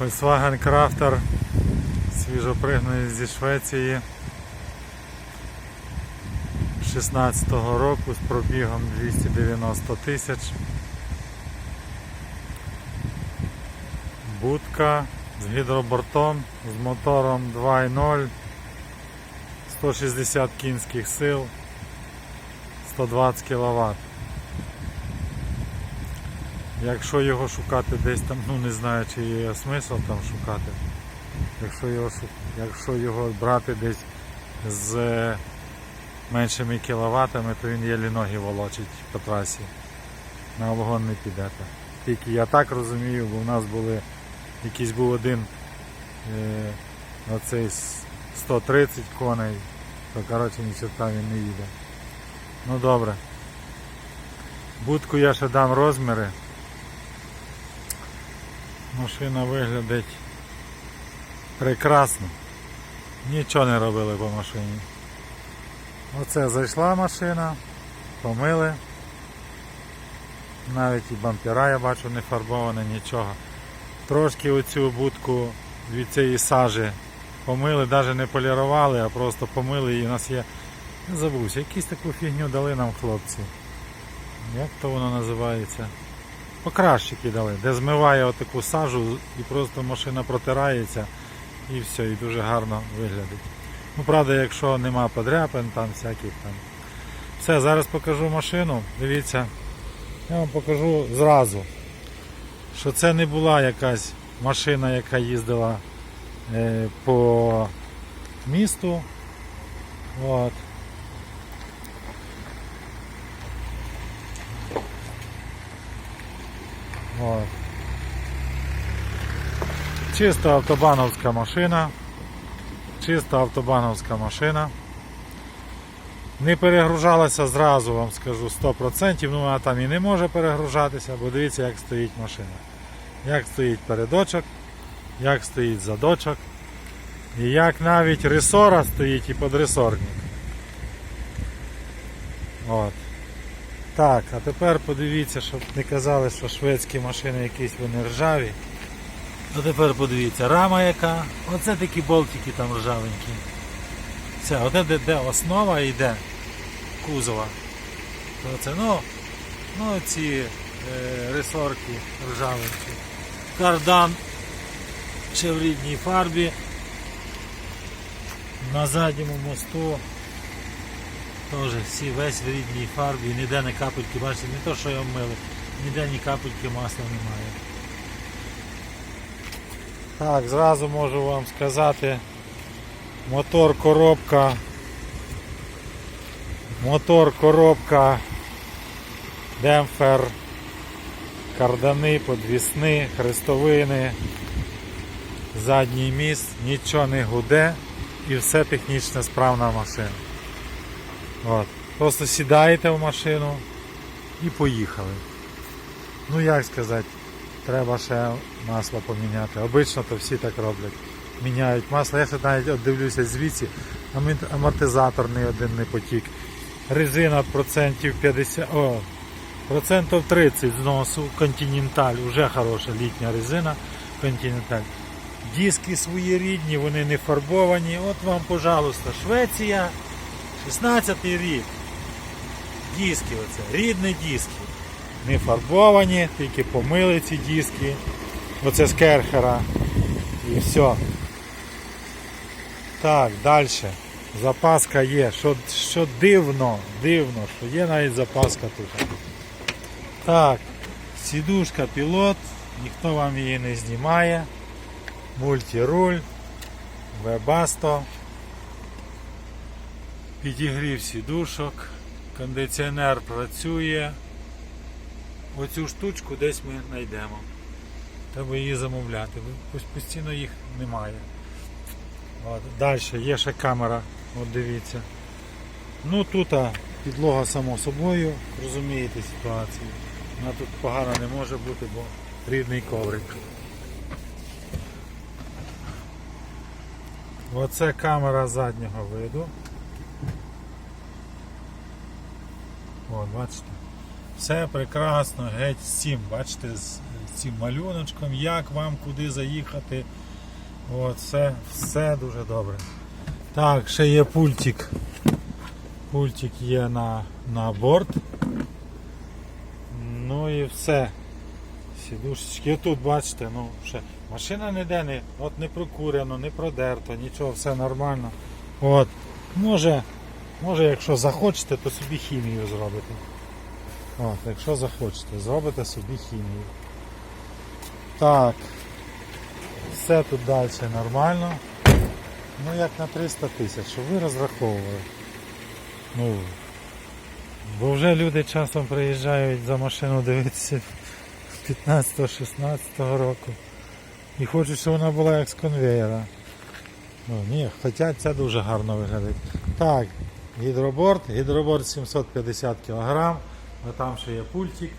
Volkswagen Crafter свіжопригнаний зі Швеції 16-го року з пробігом 290 тисяч. Будка з гідробортом, з мотором 2.0, 160 кінських сил, 120 кВт. Якщо його шукати десь там, ну не знаю, чи є смисл там шукати. Якщо його, якщо його брати десь з е, меншими кіловатами, то він єлі ноги волочить по трасі. На обгон не підете. Тільки я так розумію, бо в нас були якийсь був один е, оцей 130 коней, то коротше ні чорта він не їде. Ну добре. Будку я ще дам розміри. Машина виглядить прекрасно. Нічого не робили по машині. Оце зайшла машина, помили. Навіть і бампера я бачу не фарбоване, нічого. Трошки оцю будку від цієї сажі помили, навіть не полірували, а просто помили і у нас є. Не забувся, якусь таку фігню дали нам хлопці. Як то воно називається? Покращики дали, де змиває отаку сажу і просто машина протирається і все, і дуже гарно виглядить. Ну, правда, якщо нема подряпин, там всяких там. Все, зараз покажу машину. Дивіться, я вам покажу зразу, що це не була якась машина, яка їздила е, по місту. От. От. Чисто автобановська машина. Чисто автобановська машина. Не перегружалася зразу, вам скажу 100%, ну вона там і не може перегружатися, бо дивіться, як стоїть машина. Як стоїть передочок, як стоїть задочок, і як навіть ресора стоїть і подресорник. От. Так, а тепер подивіться, щоб не казали, що шведські машини якісь вони ржаві. А тепер подивіться, рама яка. Оце такі болтики там ржавенькі. Все, оде де, де основа йде кузова. То це, ну, ну ці е, ресорки ржавенькі. Кардан ще в рідній фарбі. На задньому мосту теж всі весь в рідній фарбі, ніде не капельки, бачите, не то, що його мили, ніде ні капельки масла немає. Так, зразу можу вам сказати, мотор коробка, мотор коробка, демпфер, кардани, подвісни, хрестовини, задній міст, нічого не гуде і все технічно справна машина. От. Просто сідаєте в машину і поїхали. Ну як сказати, треба ще масло поміняти. Обично то всі так роблять. Міняють масло. Я ще навіть от дивлюся звідси, амортизатор не один не потік. Резина процентів 50, о, процентів 30 зносу, континенталь, вже хороша літня резина, континенталь. Диски свої рідні, вони не фарбовані. От вам, пожалуйста, Швеція, 16 рік. Диски оце, рідні диски. Не фарбовані, тільки помили ці диски. Оце з керхера. І все. Так, далі. Запаска є. Що, що дивно, дивно, що є навіть запаска тут. Так, сідушка пілот, ніхто вам її не знімає. Мультируль, вебасто. Підігрів сідушок, кондиціонер працює. Оцю штучку десь ми знайдемо. Треба її замовляти, пос- постійно їх немає. От. Далі є ще камера, от дивіться. Ну тут підлога само собою, розумієте ситуацію. Вона тут погано не може бути, бо рідний коврик. Оце камера заднього виду. О, бачите. Все прекрасно, геть 7, бачите, з з цим малюночком, як вам куди заїхати. От, все, все дуже добре. Так, ще є пультик. Пультик є на, на борт. Ну і все. Сідушечки тут бачите, ну ще машина ніде не, от не прокурено, не продерто, нічого, все нормально. От. Може, може, якщо захочете, то собі хімію зробите. От, якщо захочете, зробите собі хімію. Так. Все тут далі нормально. Ну як на 300 тисяч, що ви розраховували. Ну, бо вже люди часом приїжджають за машину дивитися 15-16 року. І хочуть, щоб вона була як з конвейера. Ну, ні, хоча ця дуже гарно виглядає. Так, гідроборд, гідроборд 750 кг, а там ще є пультик.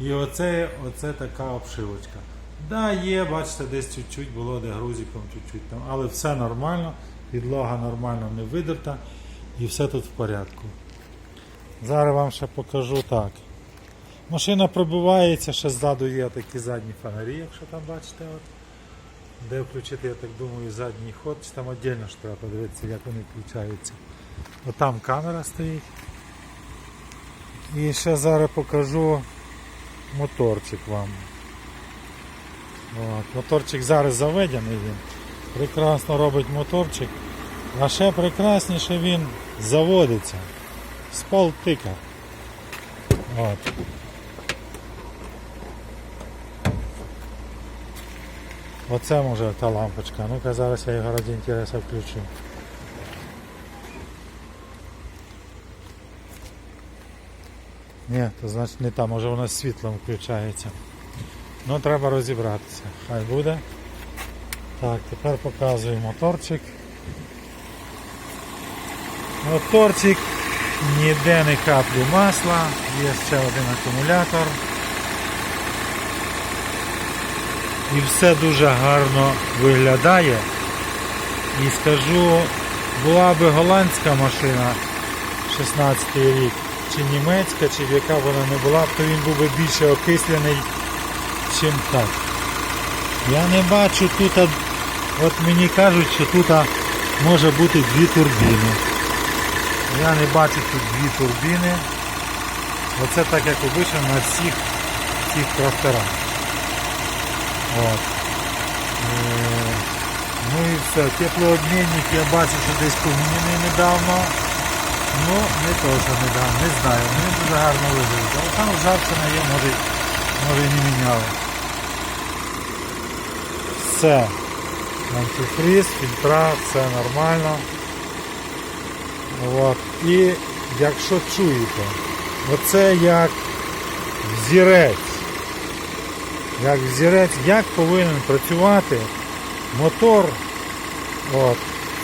І оце, оце така обшивочка. Да, є, бачите, десь чуть-чуть було, де грузиком чуть-чуть там, але все нормально, підлога нормально не видерта і все тут в порядку. Зараз вам ще покажу так. Машина пробивається, ще ззаду є такі задні фонарі, якщо там бачите. От. Де включити, я так думаю, задній ход, чи там віддільно ж треба подивитися, як вони включаються. Отам камера стоїть. І ще зараз покажу моторчик вам. От, моторчик зараз заведений він. Прекрасно робить моторчик. А ще прекрасніше він заводиться. З полтика. От. Оце може та лампочка. Ну-ка зараз я його раді інтересу включу. Ні, то значить не там, може вона з світлом включається. Ну треба розібратися. Хай буде. Так, тепер показую моторчик. Моторчик, ніде не каплі масла, є ще один акумулятор. І все дуже гарно виглядає. І скажу, була би голландська машина 16 рік, чи німецька, чи яка вона не була, то він був би більше окислений, чим так. Я не бачу тут, от мені кажуть, що тут може бути дві турбіни. Я не бачу тут дві турбіни. Оце так як обично на всіх цих тракторах. От. Е, Ну і все. Теплообмінник я бачу, що десь поміняний недавно. Ну, не то, що недавно, не знаю. Він дуже гарно виглядає. Але там ржавчина є, може, може не міняли. Все. Антифриз, фільтра, все нормально. От. І якщо чуєте, оце як взірець. Як взірець, як повинен працювати мотор, от,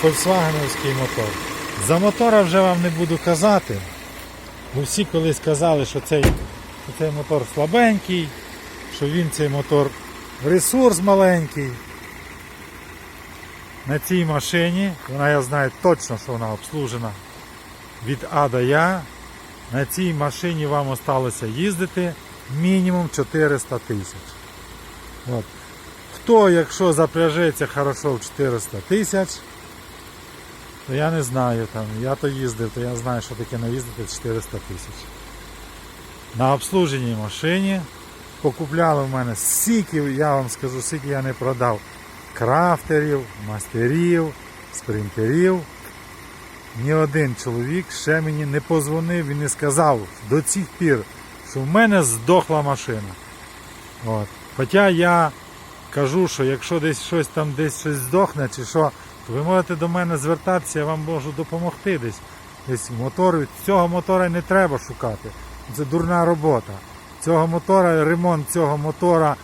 Volkswagenівський мотор. За мотора вже вам не буду казати. Бо всі колись казали, що цей, що цей мотор слабенький, що він цей мотор ресурс маленький. На цій машині, вона я знаю точно, що вона обслужена від А до Я. На цій машині вам осталося їздити мінімум 400 тисяч. Хто, якщо запряжеться хорошо в 400 тисяч, то я не знаю там. Я то їздив, то я знаю, що таке наїздити 400 тисяч. На обслуженій машині покупляли в мене стільки, я вам скажу, скільки я не продав крафтерів, мастерів, спринтерів. Ні один чоловік ще мені не позвонив і не сказав до цих пір, що в мене здохла машина. От. Хоча я кажу, що якщо десь щось там десь щось здохне чи що, ви можете до мене звертатися, я вам можу допомогти десь. Десь мотор, цього мотора не треба шукати. Це дурна робота. Цього мотора, ремонт цього мотора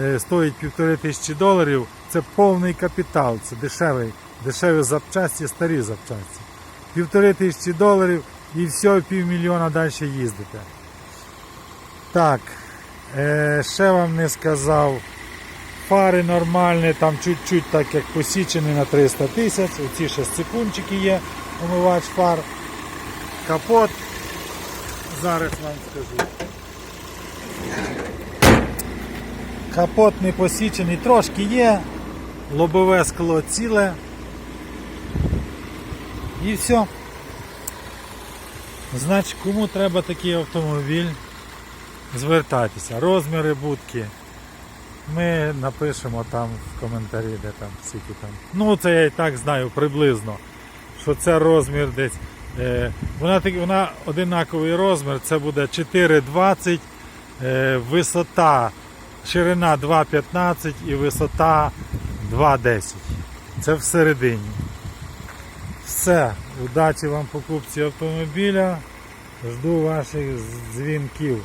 е, стоїть півтори тисячі доларів. Це повний капітал, це дешевий, дешеві запчасті, старі запчасті. Півтори тисячі доларів і все, півмільйона далі їздите. Так, е, ще вам не сказав. Фари нормальні, там чуть-чуть так як посічені на 300 тисяч. Оці ще секундчики є, омивач фар. Капот. Зараз вам скажу. Капот не посічений, трошки є, лобове скло ціле. І все. Значить, кому треба такий автомобіль, звертайтеся. Розміри будки. Ми напишемо там в коментарі, де там скільки там. Ну, це я і так знаю приблизно, що це розмір десь. Е, вона, вона одинаковий розмір, це буде 4,20, е, висота, ширина 2,15 і висота 2,10. Це всередині. Все. Удачі вам покупці автомобіля. Жду ваших дзвінків.